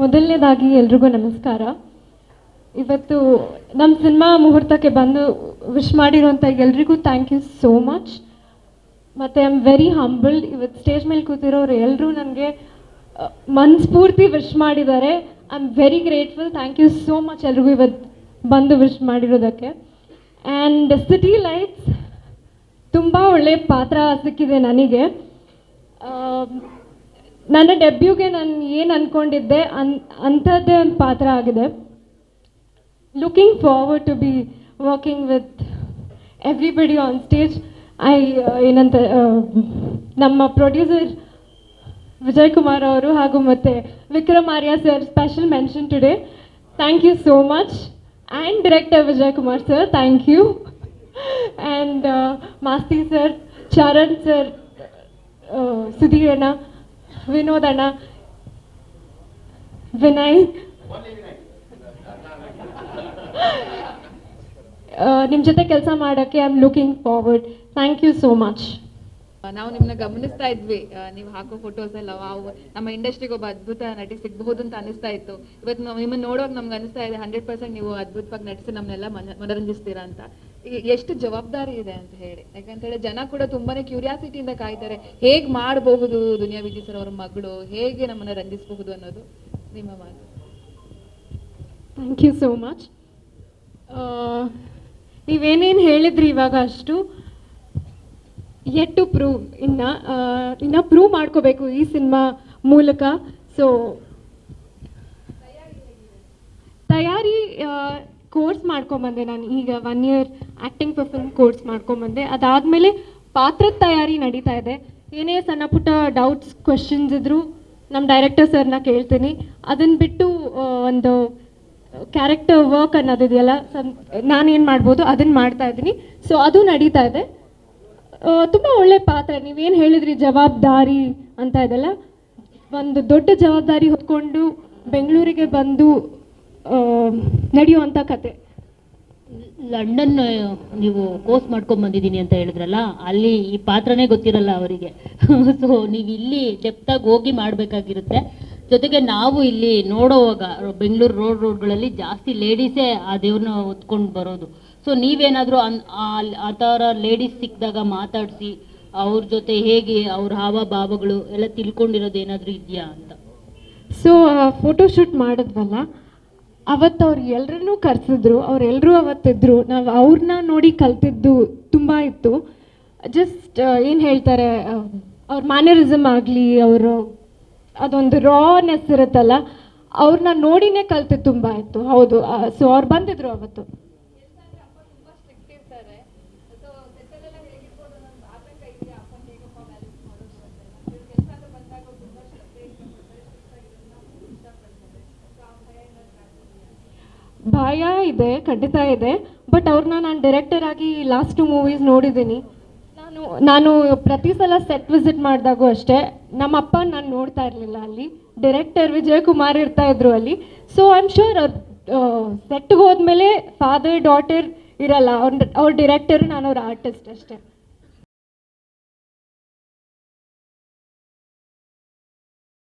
ಮೊದಲನೇದಾಗಿ ಎಲ್ರಿಗೂ ನಮಸ್ಕಾರ. ಇವತ್ತು ನಮ್ಮ ಸಿನಿಮಾ ಮುಹೂರ್ತಕ್ಕೆ ಬಂದು ವಿಶ್ ಮಾಡಿರೋಂಥ ಎಲ್ರಿಗೂ ಥ್ಯಾಂಕ್ ಯು ಸೋ ಮಚ್ ಮತ್ತು ಐ ಆಮ್ ವೆರಿ ಹಂಬಲ್ಡ್ ಇವತ್ತು ಸ್ಟೇಜ್ ಮೇಲೆ ಕೂತಿರೋರು ಎಲ್ಲರೂ ನನಗೆ ಮನಸ್ಫೂರ್ತಿ ವಿಶ್ ಮಾಡಿದ್ದಾರೆ. I am very grateful thank you so much ಎಲ್ರಿಗೂ ಇವತ್ತು ಬಂದು ವಿಶ್ ಮಾಡಿರೋದಕ್ಕೆ. ಆ್ಯಂಡ್ ಸಿಟಿ ಲೈಟ್ಸ್ ತುಂಬ ಒಳ್ಳೆಯ ಪಾತ್ರ ಸಿಕ್ಕಿದೆ ನನಗೆ. ನನ್ನ ಡೆಬ್ಯೂಗೆ ನಾನು ಏನು ಅಂದ್ಕೊಂಡಿದ್ದೆ ಅನ್, ಅಂಥದ್ದೇ ಒಂದು ಪಾತ್ರ ಆಗಿದೆ. Looking forward to be working with everybody on stage I ಏನಂತ ನಮ್ಮ ಪ್ರೊಡ್ಯೂಸರ್ ವಿಜಯ್ ಕುಮಾರ್ ಅವರು ಹಾಗೂ ಮತ್ತು Vikram Arya sir special mention today thank you so much and director Vijay Kumar sir thank you and Masti sir Charan sir Sudhir ಅಣ್ಣ ವಿನೋದ್ ಅಣ್ಣ ವಿನಯ್ ನಿಮ್ಮ ಜೊತೆ ಕೆಲಸ ಮಾಡೋಕ್ಕೆ I am looking forward thank you so much ನಾವು ನಿಮ್ಮನ್ನ ಗಮನಿಸ್ತಾ ಇದ್ವಿ. ನೀವು ಹಾಕೋ ಫೋಟೋಸ್ ಎಲ್ಲ, ವಾವ್. ನಮ್ಮ ಇಂಡಸ್ಟ್ರಿಗೆ ಒಬ್ಬ ಅದ್ಭುತ ನಟಿ ಸಿಗಬಹುದು ಅಂತ ಅನಿಸ್ತಾ ಇತ್ತು. ಇವತ್ತು ನಿಮ್ಮನ್ನ ನೋಡುವಾಗ ನಮ್ಗೆ ಅನಿಸ್ತಾ ಇದೆ ಹಂಡ್ರೆಡ್ ಪರ್ಸೆಂಟ್ ನೀವು ಅದ್ಭುತವಾಗಿ ನಟಿಸಿ ನಮ್ಮನ್ನೆಲ್ಲ ಮನ- ಮನರಂಜಿಸ್ತೀರಾ ಅಂತ. ಎಷ್ಟು ಜವಾಬ್ದಾರಿ ಇದೆ ಅಂತ ಹೇಳಿ. ಯಾಕಂತ ಹೇಳಿ ಜನ ಕೂಡ ತುಂಬಾನೇ ಕ್ಯೂರಿಯಾಸಿಟಿಯಿಂದ ಕಾಯ್ತಾರೆ, ಹೇಗ್ ಮಾಡಬಹುದು ದುನಿಯಾ ವಿಜಯ್ ಸರ್ ಅವರ ಮಗಳು, ಹೇಗೆ ನಮ್ಮನ್ನ ರಂಜಿಸಬಹುದು ಅನ್ನೋದು ನಿಮ್ಮ ಮಾತು. ಥ್ಯಾಂಕ್ ಯು ಸೋ ಮಚ್ ನೀವೇನೇನು ಹೇಳಿದ್ರಿ ಇವಾಗ ಅಷ್ಟು? ಎಟ್ ಟು ಪ್ರೂವ್ ಇನ್ನ ಇನ್ನ ಪ್ರೂವ್ ಮಾಡ್ಕೋಬೇಕು ಈ ಸಿನಿಮಾ ಮೂಲಕ. ಸೊ ತಯಾರಿ ಕೋರ್ಸ್ ಮಾಡ್ಕೊಂಬಂದೆ ನಾನು. ಈಗ one year acting perform course ಮಾಡ್ಕೊಂಬಂದೆ. ಅದಾದಮೇಲೆ ಪಾತ್ರದ ತಯಾರಿ ನಡೀತಾ ಇದೆ. ಏನೇ ಸಣ್ಣ ಪುಟ್ಟ ಡೌಟ್ಸ್ ಕ್ವೆಶನ್ಸ್ ಇದ್ದರೂ ನಮ್ಮ ಡೈರೆಕ್ಟರ್ ಸರ್ನ ಕೇಳ್ತೀನಿ. ಅದನ್ನು ಬಿಟ್ಟು ಒಂದು ಕ್ಯಾರೆಕ್ಟರ್ ವರ್ಕ್ ಅನ್ನೋದಿದೆಯಲ್ಲ ಸಮ್ ನಾನೇನು ಮಾಡ್ಬೋದು ಅದನ್ನು ಮಾಡ್ತಾ ಇದ್ದೀನಿ. ಸೊ ಅದು ನಡೀತಾ ಇದೆ. ತುಂಬ ಒಳ್ಳೆ ಪಾತ್ರ. ನೀವೇನು ಹೇಳಿದ್ರಿ, ಜವಾಬ್ದಾರಿ ಅಂತ ಇದೆಲ್ಲ. ಒಂದು ದೊಡ್ಡ ಜವಾಬ್ದಾರಿ ಹೊತ್ಕೊಂಡು ಬೆಂಗಳೂರಿಗೆ ಬಂದು ನಡೆಯುವಂಥ ಕತೆ. ಲಂಡನ್ ನೀವು ಕೋರ್ಸ್ ಮಾಡ್ಕೊಂಡ್ ಬಂದಿದ್ದೀನಿ ಅಂತ ಹೇಳಿದ್ರಲ್ಲ ಅಲ್ಲಿ ಈ ಪಾತ್ರನೇ ಗೊತ್ತಿರಲ್ಲ ಅವರಿಗೆ. ಸೊ ನೀವು ಇಲ್ಲಿ ಡೆಪ್ತಾಗಿ ಹೋಗಿ ಮಾಡಬೇಕಾಗಿರುತ್ತೆ. ಜೊತೆಗೆ ನಾವು ಇಲ್ಲಿ ನೋಡೋವಾಗ ಬೆಂಗಳೂರು ರೋಡ್ ರೋಡ್ಗಳಲ್ಲಿ ಜಾಸ್ತಿ ಲೇಡೀಸೇ ಆ ದೇವ್ರನ್ನ ಹೊತ್ಕೊಂಡು ಬರೋದು. ಸೊ ನೀವೇನಾದರೂ ಅನ್ ಆ- ಆ ಥರ ಲೇಡೀಸ್ ಸಿಕ್ಕಿದಾಗ ಮಾತಾಡಿಸಿ ಅವ್ರ ಜೊತೆ ಹೇಗೆ ಅವ್ರ ಹಾವ ಭಾವಗಳು ಎಲ್ಲ ತಿಳ್ಕೊಂಡಿರೋದು ಏನಾದರೂ ಇದೆಯಾ ಅಂತ? ಸೊ ಫೋಟೋಶೂಟ್ ಮಾಡಿದ್ವಲ್ಲ ಅವತ್ತು ಅವ್ರು ಎಲ್ಲರನ್ನೂ ಕರೆಸಿದ್ರು ಅವರೆಲ್ಲರೂ ಅವತ್ತಿದ್ರು, ನಾವು ಅವ್ರನ್ನ ನೋಡಿ ಕಲ್ತಿದ್ದು ತುಂಬ ಇತ್ತು. ಜಸ್ಟ್ ಏನು ಹೇಳ್ತಾರೆ ಅವ್ರ ಮ್ಯಾನರಿಸಮ್ ಆಗಲಿ, ಅವರು ಅದೊಂದು ರಾನೆಸ್ ಇರುತ್ತಲ್ಲ ಅವ್ರನ್ನ ನೋಡಿನೇ ಕಲ್ತಿದ್ದು ತುಂಬ ಇತ್ತು. ಹೌದು ಸೊ ಅವ್ರು ಬಂದಿದ್ರು ಅವತ್ತು. ಭಯ ಇದೆ, ಖಂಡಿತ ಇದೆ. ಬಟ್ ಅವ್ರನ್ನ ನಾನು ಡೈರೆಕ್ಟರ್ ಆಗಿ ಲಾಸ್ಟ್ ಮೂವೀಸ್ ನೋಡಿದ್ದೀನಿ. ನಾನು ನಾನು ಪ್ರತಿ ಸಲ ಸೆಟ್ ವಿಸಿಟ್ ಮಾಡಿದಾಗೂ ಅಷ್ಟೇ, ನಮ್ಮ ಅಪ್ಪ ನಾನು ನೋಡ್ತಾ ಇರಲಿಲ್ಲ ಅಲ್ಲಿ. ಡೈರೆಕ್ಟರ್ ವಿಜಯ್ ಕುಮಾರ್ ಇರ್ತಾ ಇದ್ರು ಅಲ್ಲಿ. ಸೊ ಐ ಆಮ್ ಶೂರ್ ಸೆಟ್ಗೆ ಹೋದ್ಮೇಲೆ ಫಾದರ್ ಡಾಟರ್ ಇರಲ್ಲ ಅವ್ರ ಅವ್ರ ಡೈರೆಕ್ಟರ್ ನಾನು ಅವ್ರ ಆರ್ಟಿಸ್ಟ್ ಅಷ್ಟೇ.